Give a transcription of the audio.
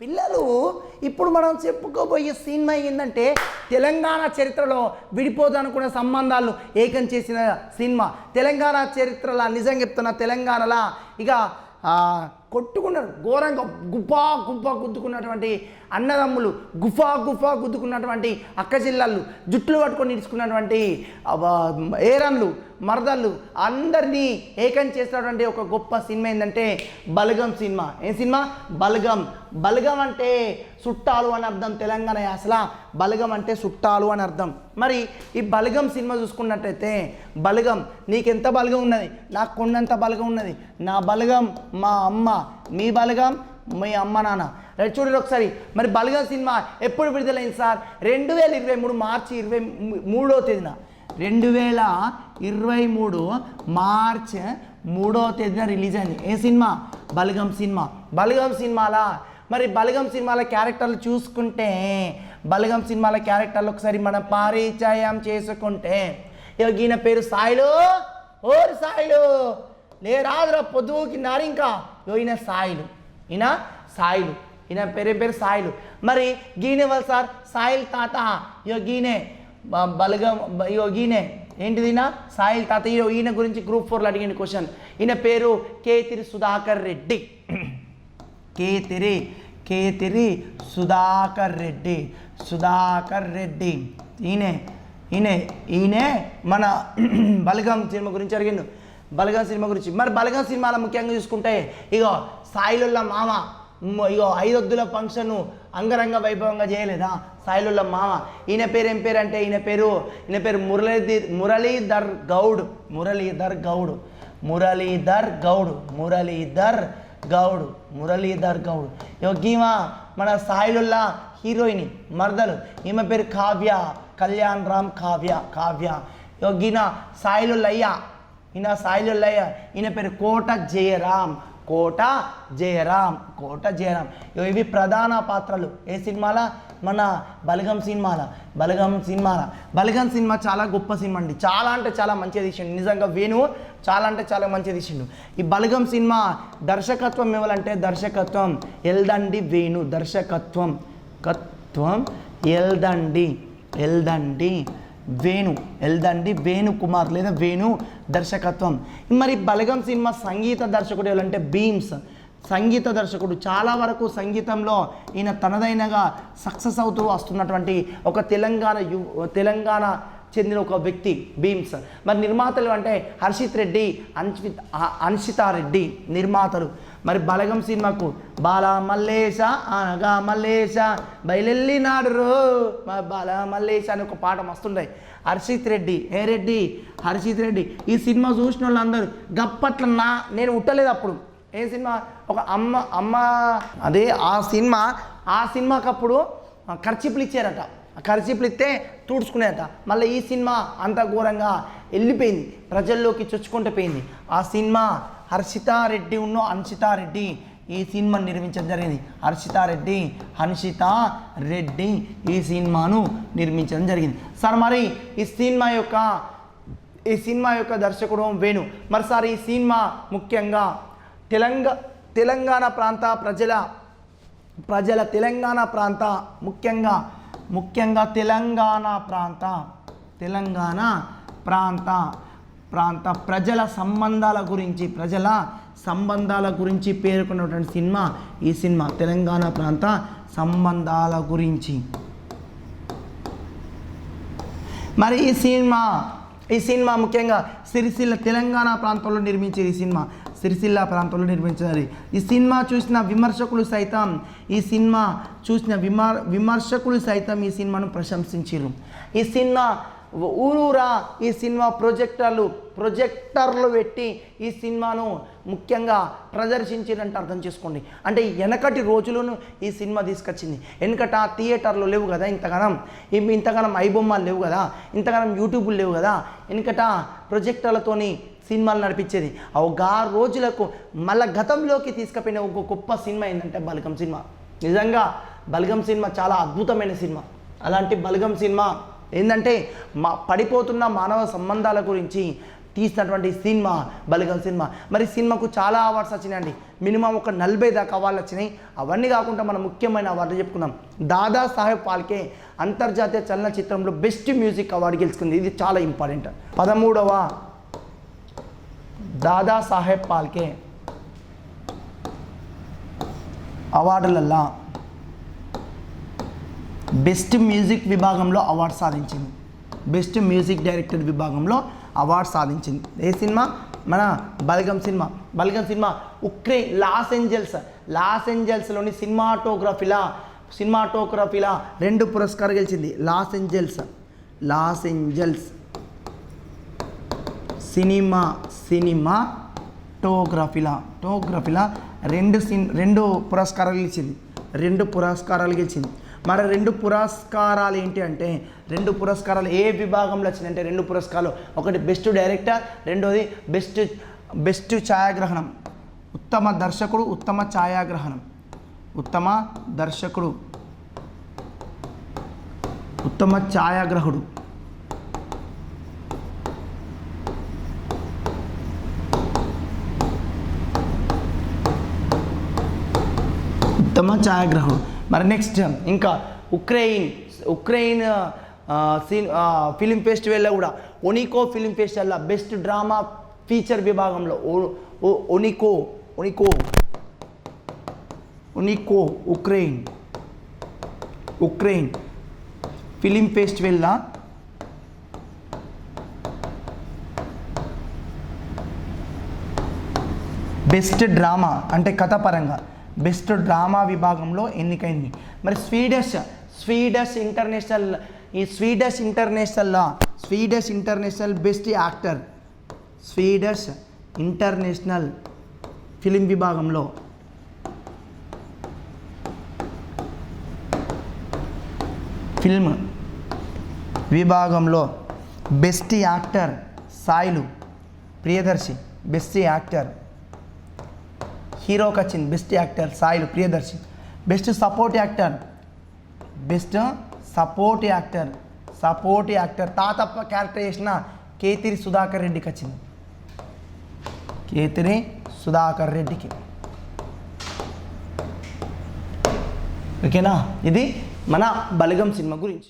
పిల్లలు ఇప్పుడు మనం చెప్పుకోబోయే సినిమా ఏంటంటే తెలంగాణ చరిత్రలో విడిపోదనుకున్న సంబంధాలను ఏకం చేసిన సినిమా. తెలంగాణ చరిత్రలో నిజంగా చెప్తున్న తెలంగాణలో ఇక కొట్టుకున్నారు. ఘోరంగా గుఫా గుఫా గుద్దుకున్నటువంటి అన్నదమ్ములు గుఫా గుఫా గుద్దుకున్నటువంటి అక్క జిల్లాలు జుట్టులు పట్టుకొని ఇడుచుకున్నటువంటి ఏరన్లు మరదళ్ళు అందరినీ ఏకం చేసినటువంటి ఒక గొప్ప సినిమా ఏంటంటే బలగం సినిమా. ఏం సినిమా? బలగం. బలగం అంటే చుట్టాలు అని అర్థం తెలంగాణ యాసలా బలగం అంటే చుట్టాలు అని అర్థం. మరి ఈ బలగం సినిమా చూసుకున్నట్టయితే బలగం నీకెంత బలగం ఉన్నది? నాకు కొండంత బలగం ఉన్నది. నా బలగం మా అమ్మ మీ బలగం మీ అమ్మ నాన్న. రైట్ చూడండి ఒకసారి. మరి బలగం సినిమా ఎప్పుడు విడుదలైంది సార్? రెండు వేల ఇరవై మూడు మార్చి ఇరవై మూడో తేదీన. రెండు వేల ఇరవై మూడు మార్చ్ మూడో తేదీన రిలీజ్ అయింది. ఏ సినిమా? బలగం సినిమా. బలగం సినిమాలా? మరి బలగం సినిమాల క్యారెక్టర్లు చూసుకుంటే బలగం సినిమాల క్యారెక్టర్లు ఒకసారి మనం పరిచయం చేసుకుంటే. ఈయన పేరు సాయిలు. ఓరి సాయిలు. లే రాదురా పొద్దుకి నారింకా. ఇగో ఈయన సాయిలు. ఈయన సాయిలు. ఈయన పేరు పేరు సాయిలు. మరి గీనే వాళ్ళు సార్? సాయిల్ తాత. యో గీనే. బలగం ఇగో ఈయనే ఏంటిదినా సాయిల్ తాత ఈయన గురించి గ్రూప్ ఫోర్లో అడిగిన క్వశ్చన్ ఈయన పేరు కేతిరి సుధాకర్ రెడ్డి. కేతిరి కేతిరి సుధాకర్ రెడ్డి సుధాకర్ రెడ్డి. ఈయనే ఈయనే ఈయనే మన బలగం సినిమా గురించి అడిగిండు. బలగం సినిమా గురించి మరి బలగం సినిమాలో ముఖ్యంగా చూసుకుంటే ఇగో సాయిలుల్ల మామ ఇగో ఐదొద్దుల ఫంక్షన్ అంగరంగ వైభవంగా చేయలేదా? సాయిలుల మామ ఈయన పేరు ఏం పేరు అంటే ఈయన పేరు ఈయన పేరు మురళీధర్ మురళీధర్ గౌడ్ మురళీధర్ గౌడ్ మురళీధర్ గౌడ్ మురళీధర్ గౌడ్ మురళీధర్ గౌడ్. యోగీమా మన సాయిలుల్లా హీరోయిన్ మరదలు ఈమె పేరు కావ్య కళ్యాణ్ రామ్ కావ్య కావ్య. యోగిన సాయిలుల్లయ్య ఈయన సాయిలుల్లయ్య ఈయన పేరు కోట జయరామ్. కోట జయరామ్ కోట జయరామ్ ఇవి ప్రధాన పాత్రలు. ఏ సినిమాల? మన బలగం సినిమాల? బలగం సినిమాల? బలగం సినిమా చాలా గొప్ప సినిమా అండి. చాలా అంటే చాలా మంచిగా తీసిండు. నిజంగా వేణు చాలా అంటే చాలా మంచిగా తీసిండు. ఈ బలగం సినిమా దర్శకత్వం ఇవ్వాలంటే దర్శకత్వం. ఎల్దండి వేణు దర్శకత్వం. కత్వం ఎల్దండి. ఎల్దండి. వేణు ఎల్దండి వేణు కుమార్ లేదా వేణు దర్శకత్వం. మరి బలగం సినిమా సంగీత దర్శకుడు ఎవరంటే భీమ్స్. సంగీత దర్శకుడు చాలా వరకు సంగీతంలో ఈయన తనదైనగా సక్సెస్ అవుతూ వస్తున్నటువంటి ఒక తెలంగాణ యు తెలంగాణ చెందిన ఒక వ్యక్తి భీమ్స్. మరి నిర్మాతలు అంటే హర్షిత్ రెడ్డి అన్షిత్ అన్షితారెడ్డి నిర్మాతలు. మరి బలగం సినిమాకు బాల మల్లేశ అనగా మల్లేశ బయలెళ్ళినాడు రో బాల మల్లేశ అని ఒక పాట మస్తుండే హర్షిత్ రెడ్డి ఏ రెడ్డి? హర్షిత్ రెడ్డి. ఈ సినిమా చూసిన వాళ్ళందరూ గప్పట్ల నా నేను ఉట్టలేదు అప్పుడు. ఏ సినిమా? ఒక అమ్మ అమ్మ అదే ఆ సినిమా ఆ సినిమాకి అప్పుడు ఖర్చిపులు ఇచ్చారట. ఆ ఖర్చిపులు ఇస్తే తుడుచుకునేట మళ్ళీ ఈ సినిమా అంత ఘోరంగా వెళ్ళిపోయింది. ప్రజల్లోకి చొచ్చుకుంటూ పోయింది. ఆ సినిమా హర్షితారెడ్డి ఉన్న అన్షితారెడ్డి ఈ సినిమా నిర్మించడం జరిగింది. హర్షితారెడ్డి హన్షిత రెడ్డి ఈ సినిమాను నిర్మించడం జరిగింది. సార్ మరి ఈ సినిమా యొక్క ఈ సినిమా యొక్క దర్శకుడు వేణు. మరి సార్ ఈ సినిమా ముఖ్యంగా తెలంగా తెలంగాణ ప్రాంత ప్రజల ప్రజల తెలంగాణ ప్రాంత ముఖ్యంగా ముఖ్యంగా తెలంగాణ ప్రాంత తెలంగాణ ప్రాంత ప్రాంత ప్రజల సంబంధాల గురించి ప్రజల సంబంధాల గురించి పేర్కొన్నటువంటి సినిమా ఈ సినిమా తెలంగాణ ప్రాంత సంబంధాల గురించి. మరి ఈ సినిమా ఈ సినిమా ముఖ్యంగా సిరిసిల్ల తెలంగాణ ప్రాంతంలో నిర్మించారు ఈ సినిమా సిరిసిల్ల ప్రాంతంలో నిర్మించారు ఈ సినిమా చూసిన విమర్శకులు సైతం ఈ సినిమా చూసిన విమర్ విమర్శకులు సైతం ఈ సినిమాను ప్రశంసించారు ఈ సినిమా ఊరూరా ఈ సినిమా ప్రొజెక్టర్లు ప్రొజెక్టర్లు పెట్టి ఈ సినిమాను ముఖ్యంగా ప్రదర్శించారంటే అర్థం చేసుకోండి. అంటే వెనకటి రోజులను ఈ సినిమా తీసుకొచ్చింది. వెనకట థియేటర్లు లేవు కదా ఇంతగానం. ఇవి ఇంతగానం ఐబొమ్మలు లేవు కదా. ఇంతగానం యూట్యూబ్లు లేవు కదా. వెనకట ప్రొజెక్టర్లతోని సినిమాలు నడిపించేది. ఆ రోజులకు మళ్ళా గతంలోకి తీసుకుపోయిన ఒక గొప్ప సినిమా ఏంటంటే బలగం సినిమా. నిజంగా బలగం సినిమా చాలా అద్భుతమైన సినిమా. అలాంటి బలగం సినిమా ఏంటంటే మా పడిపోతున్న మానవ సంబంధాల గురించి తీసినటువంటి సినిమా బలిగం సినిమా. మరి సినిమాకు చాలా అవార్డ్స్ వచ్చినాయండి. మినిమం ఒక నలభై దాకా అవార్డులు వచ్చినాయి. అవన్నీ కాకుండా మనం ముఖ్యమైన అవార్డులు చెప్పుకున్నాం దాదా సాహెబ్ పాల్కే అంతర్జాతీయ చలనచిత్రంలో బెస్ట్ మ్యూజిక్ అవార్డు గెలుచుకుంది. ఇది చాలా ఇంపార్టెంట్. పదమూడవ దాదా సాహెబ్ పాల్కే అవార్డులల్లా బెస్ట్ మ్యూజిక్ విభాగంలో అవార్డు సాధించింది. బెస్ట్ మ్యూజిక్ డైరెక్టర్ విభాగంలో అవార్డు సాధించింది. ఏ సినిమా? మన Balagam cinema. Balagam cinema Ukraine Los Angeles. Los ఏంజల్స్లోని సినిమాటోగ్రఫీలా సినిమాటోగ్రఫీలా రెండు పురస్కారం గెలిచింది. Los Angeles. Los Angeles. Cinema cinema టోగ్రఫీలా టోగ్రఫీలా రెండు సిన్ రెండు పురస్కారాలు గెలిచింది. రెండు పురస్కారాలు గెలిచింది. మరి రెండు పురస్కారాలు ఏంటి అంటే రెండు పురస్కారాలు ఏ విభాగంలో వచ్చినాయి అంటే రెండు పురస్కారాలు. ఒకటి బెస్ట్ డైరెక్టర్ రెండోది బెస్ట్ బెస్ట్ ఛాయాగ్రహణం. ఉత్తమ దర్శకుడు ఉత్తమ ఛాయాగ్రహణం. ఉత్తమ దర్శకుడు. ఉత్తమ ఛాయాగ్రహుడు. ఉత్తమ ఛాయాగ్రహుడు. మరి నెక్స్ట్ ఇంకా ఉక్రెయిన్ ఉక్రెయిన్ సీన్ ఫిలిం ఫెస్టివల్లో కూడా ఒనికో ఫిలిం ఫెస్టివల్లో బెస్ట్ డ్రామా ఫీచర్ విభాగంలో ఒనికో ఒనికో ఒనికో ఉక్రెయిన్ ఉక్రెయిన్ ఫిలిం ఫెస్టివల్లా బెస్ట్ డ్రామా అంటే కథపరంగా బెస్ట్ డ్రామా విభాగంలో ఎన్నికైంది. మరి స్వీడష్ స్వీడష్ ఇంటర్నేషనల్ ఈ Swedish ఇంటర్నేషనల్లో Swedish international best actor Swedish international film విభాగంలో. ఫిల్మ్ విభాగంలో best actor Sailu Priyadarshi best actor. హీరోకి వచ్చింది best actor Sailu Priyadarshi best support actor best support actor support actor Thathappa character చేసిన కేతిరి సుధాకర్ రెడ్డికి వచ్చింది కేతిరి సుధాకర్ రెడ్డికి. ఓకేనా? ఇది మన బలగం సినిమా గురించి.